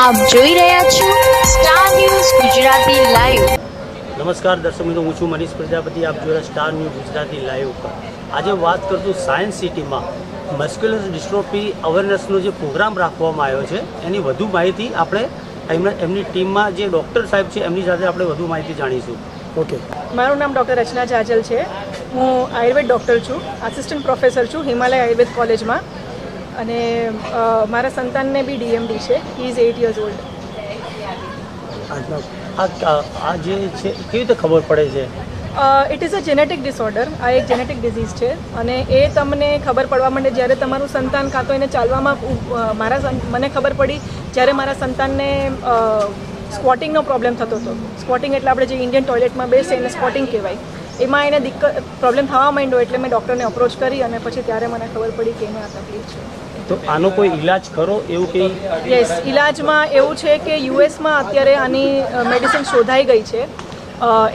આપ જોઈ રહ્યા છો સ્ટાર ન્યૂઝ ગુજરાતી લાઈવ. નમસ્કાર દર્શક મિત્રો હું છું મનીષ પ્રજાપતિ. આપ જોઈ રહ્યા સ્ટાર ન્યૂઝ ગુજરાતી લાઈવ. ઉપર આજે વાત કરતું સાયન્સ સિટીમાં. મસ્ક્યુલર ડિસ્ટ્રોફી અવેરનેસનો જે પ્રોગ્રામ રાખવામાં આવ્યો છે એની વધુ માહિતી આપણે એમના એમની ટીમમાં જે ડૉક્ટર સાહેબ છે એમની સાથે આપણે વધુ માહિતી જાણીશું. ઓકે. મારું નામ ડૉક્ટર રચના જાજલ છે. હું આયુર્વેદ ડૉક્ટર છું આસિસ્ટન્ટ પ્રોફેસર છું હિમાલય આયુર્વેદ કોલેજમાં. અને મારા સંતાનને બી ડીએમડી છે. He is eight years old આ જે છે કેવી રીતે ખબર પડે છે? It is a genetic disorder આ એક જેનેટિક ડિઝીઝ છે. અને એ તમને ખબર પડવા માંડે જ્યારે તમારું સંતાન કાં તો એને ચાલવામાં મારા મને ખબર પડી જ્યારે મારા સંતાનને સ્ક્વોટિંગનો પ્રોબ્લેમ થતો હતો. સ્ક્વોટિંગ એટલે આપણે જે ઇન્ડિયન ટોયલેટમાં બેસે એને સ્ક્વોટિંગ કહેવાય. એમાં એને દિક્કત પ્રોબ્લેમ થવા માંડ્યો એટલે મેં ડૉક્ટરને અપ્રોચ કરી અને પછી ત્યારે મને ખબર પડી કે એને આ તકલીફ છે. તો આનો કોઈ ઈલાજ ખરો એવું કંઈ યસ ઇલાજમાં એવું છે કે યુએસમાં અત્યારે આની મેડિસિન શોધાઈ ગઈ છે.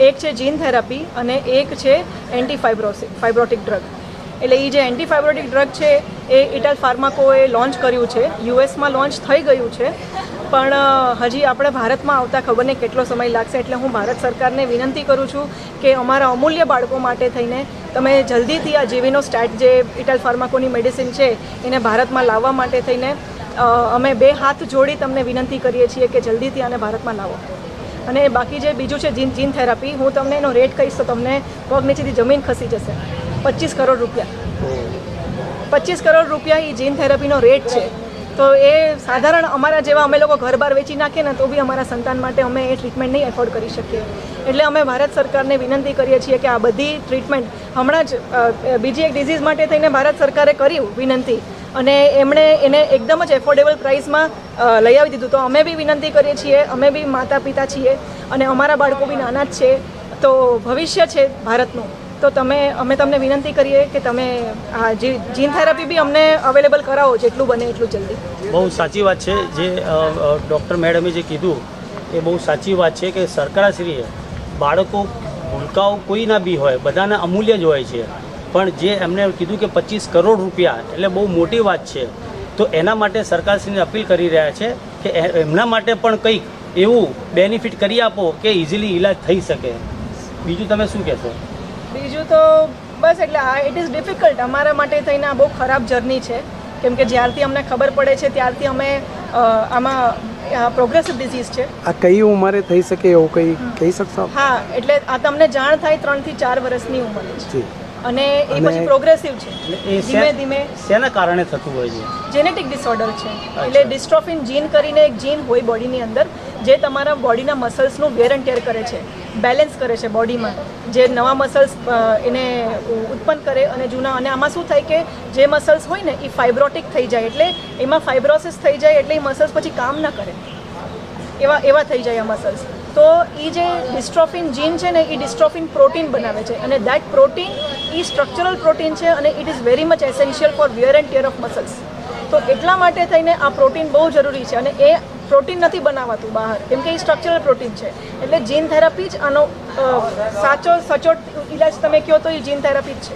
એક છે જીન થેરાપી અને એક છે એન્ટી ફાઇબ્રોસિક ફાઇબ્રોટિક ડ્રગ એટલે એ જે એન્ટી ફાઇબ્રોટિક ડ્રગ છે, એ ઇટલ ફાર્માકોએ લોન્ચ કર્યું છે. યુએસમાં લોન્ચ થઈ ગયું છે. પણ હજી આપણે ભારતમાં આવતા ખબર નહીં કેટલો સમય લાગશે. એટલે હું ભારત સરકારને વિનંતી કરું છું કે અમારા અમૂલ્ય બાળકો માટે થઈને તમે જલ્દીથી આ જીવીનો સ્ટાર્ટ જે ઇટલ ફાર્માકોની મેડિસિન છે, એને ભારતમાં લાવવા માટે થઈને અમે બે હાથ જોડી તમને વિનંતી કરીએ છીએ કે જલ્દીથી આને ભારતમાં લાવો. અને બાકી જે બીજું છે જીન જીન થેરાપી, હું તમને એનો રેટ કહીશ તો તમને પગ નીચેથી જમીન ખસી જશે. પચીસ કરોડ રૂપિયા. પચીસ કરોડ રૂપિયા એ જીન થેરાપીનો રેટ છે. તો એ સાધારણ અમારા જેવા અમે લોકો ઘર બહાર વેચી નાખીએ ને તો બી અમારા સંતાન માટે અમે એ ટ્રીટમેન્ટ નહીં એફોર્ડ કરી શકીએ. એટલે અમે ભારત સરકારને વિનંતી કરીએ છીએ કે આ બધી ટ્રીટમેન્ટ હમણાં જ બીજી એક ડિઝીઝ માટે થઈને ભારત સરકારે કર્યું વિનંતી. અને એમણે એને એકદમ જ એફોર્ડેબલ પ્રાઇસમાં લઈ આવી દીધું. તો અમે બી વિનંતી કરીએ છીએ, અમે બી માતા પિતા છીએ અને અમારા બાળકો બી નાના જ છે. તો ભવિષ્ય છે ભારતનું. તો તમે, અમે તમને વિનંતી કરીએ કે તમે આ જે જીન થેરાપી બી અમને અવેલેબલ કરાવો, જેટલું બને એટલું જલ્દી. બહુ સાચી વાત છે. જે ડૉક્ટર મેડમે જે કીધું, એ બહુ સાચી વાત છે કે સરકારશ્રીએ બાળકો, ભૂલકાઓ કોઈ ના બી હોય, બધાના અમૂલ્ય જ હોય છે. પણ જે એમને કીધું કે પચીસ કરોડ રૂપિયા, એટલે બહુ મોટી વાત છે. તો એના માટે સરકારશ્રીને અપીલ કરી રહ્યા છે કે એમના માટે પણ કંઈક એવું બેનિફિટ કરી આપો કે ઇઝીલી ઈલાજ થઈ શકે. બીજું તમે શું કહેશો? બીજું તો બસ એટલે આ ઇટ ઇઝ ડિફિકલ્ટ અમારા માટે થઈને આ બહુ ખરાબ જર્ની છે. કેમ કે જ્યારથી અમને ખબર પડે છે ત્યારથી અમે આમાં પ્રોગ્રેસિવ ડિઝીઝ છે. આ કઈ ઉંમરે થઈ શકે એવું કંઈ કહી શકશો હા એટલે આ તમને જાણ થાય ત્રણથી ચાર વર્ષની ઉંમરે. છે અને એ પછી પ્રોગ્રેસિવ છે. એટલે ધીમે ધીમે શેના કારણે થતું હોય છે? જેનેટિક ડિસઓર્ડર છે. એટલે ડિસ્ટ્રોફિન જીન કરીને એક જીન હોય બોડીની અંદર જે તમારા બોડીના મસલ્સનું વેર એન્ડ ટેર કરે છે. બેલેન્સ કરે છે બોડીમાં જે નવા મસલ્સ એને ઉત્પન્ન કરે અને જૂના, અને આમાં શું થાય કે જે મસલ્સ હોય ને એ ફાઇબ્રોટિક થઈ જાય એટલે એમાં ફાઇબ્રોસિસ થઈ જાય એટલે એ મસલ્સ પછી કામ ના કરે. એવા એવા થઈ જાય આ મસલ્સ તો એ જે ડિસ્ટ્રોફિન જીન છે ને એ ડિસ્ટ્રોફિન પ્રોટીન બનાવે છે. અને દેટ પ્રોટીન એ સ્ટ્રક્ચરલ પ્રોટીન છે અને it is very much essential for wear and tear of muscles તો એટલા માટે થઈને આ પ્રોટીન બહુ જરૂરી છે. અને એ પ્રોટીન નથી બનાવાતું બહાર. કેમ કે એ સ્ટ્રક્ચરલ પ્રોટીન છે. એટલે જીન થેરાપી જ આનો સાચો, સચોટ ઇલાજ તમે કહો તો એ જીન થેરાપી જ છે.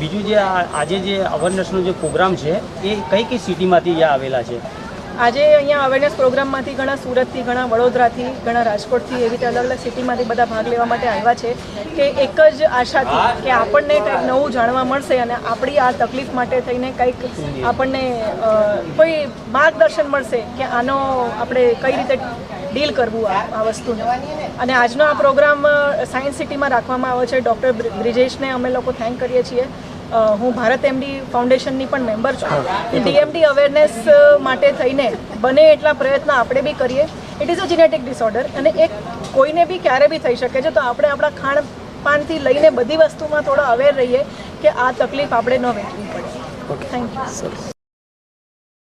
બીજું જે આજે જે અવેરનેસનો જે પ્રોગ્રામ છે, એ કઈ કઈ સિટીમાંથી અહીંયા આવેલા છે? આજે અહીંયા અવેરનેસ પ્રોગ્રામમાંથી ઘણા સુરતથી, ઘણા વડોદરાથી, ઘણા રાજકોટથી એવી રીતે અલગ અલગ સિટીમાંથી બધા ભાગ લેવા માટે આવ્યા છે કે એક જ આશાથી કે આપણને કંઈક નવું જાણવા મળશે અને આપણી આ તકલીફ માટે થઈને કંઈક આપણને કોઈ માર્ગદર્શન મળશે કે આનો આપણે કઈ રીતે ડીલ કરવું આ વસ્તુને. અને આજનો આ પ્રોગ્રામ સાયન્સ સિટીમાં રાખવામાં આવ્યો છે. ડૉક્ટર બ્રિજેશને અમે લોકો થેન્ક કરીએ છીએ. હું ભારત એમડી ફાઉન્ડેશનની પણ મેમ્બર છું. ડીએમડી અવેરનેસ માટે થઈને બને એટલા પ્રયત્ન આપણે બી કરીએ. It is a genetic disorder અને એક કોઈને બી ક્યારે બી થઈ શકે છે તો આપણે આપણા ખાણ પાનથી લઈને બધી વસ્તુમાં થોડા અવેર રહીએ કે આ તકલીફ આપણે ન વેઠવી પડે. Thank you